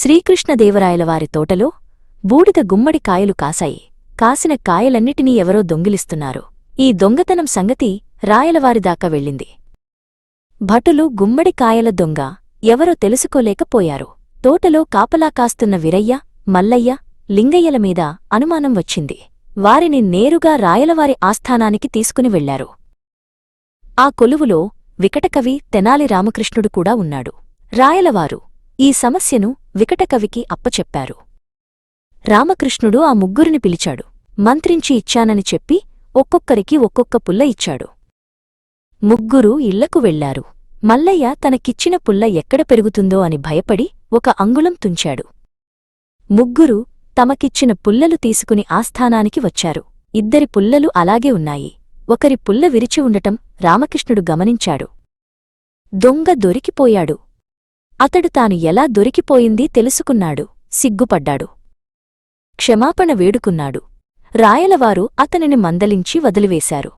శ్రీకృష్ణదేవరాయలవారి తోటలో బూడిద గుమ్మడి కాయలు కాశాయి. కాసిన కాయలన్నిటినీ ఎవరో దొంగిలిస్తున్నారు. ఈ దొంగతనం సంగతి రాయలవారిదాకా వెళ్ళింది. భటులు గుమ్మడి కాయల దొంగ ఎవరో తెలుసుకోలేకపోయారు. తోటలో కాపలా కాస్తున్న వీరయ్య మల్లయ్య లింగయ్యల మీద అనుమానం వచ్చింది. వారిని నేరుగా రాయలవారి ఆస్థానానికి తీసుకుని వెళ్ళారు ఆ కొలువులో వికటకవి తెనాలి రామకృష్ణుడు కూడా ఉన్నాడు. రాయలవారు ఈ సమస్యను వికటకవికి అప్పచెప్పారు. రామకృష్ణుడు ఆ ముగ్గురిని పిలిచాడు. మంత్రించి ఇచ్చానని చెప్పి ఒక్కొక్కరికి ఒక్కొక్క పుల్ల ఇచ్చాడు. ముగ్గురు ఇళ్ళకు వెళ్ళారు మల్లయ్య తనకిచ్చిన పుల్ల ఎక్కడ పెరుగుతుందో అని భయపడి ఒక అంగుళం తుంచాడు. ముగ్గురు తమకిచ్చిన పుల్లలు తీసుకుని ఆస్థానానికి వచ్చారు. ఇద్దరి పుల్లలు అలాగే ఉన్నాయి. ఒకరి పుల్ల విరిచి ఉండటం రామకృష్ణుడు గమనించాడు. దొంగ దొరికిపోయాడు. అతడు తాను ఎలా దొరికిపోయింది తెలుసుకున్నాడు. సిగ్గుపడ్డాడు. క్షమాపణ వేడుకున్నాడు. రాయలవారు అతనిని మందలించి వదిలివేశారు.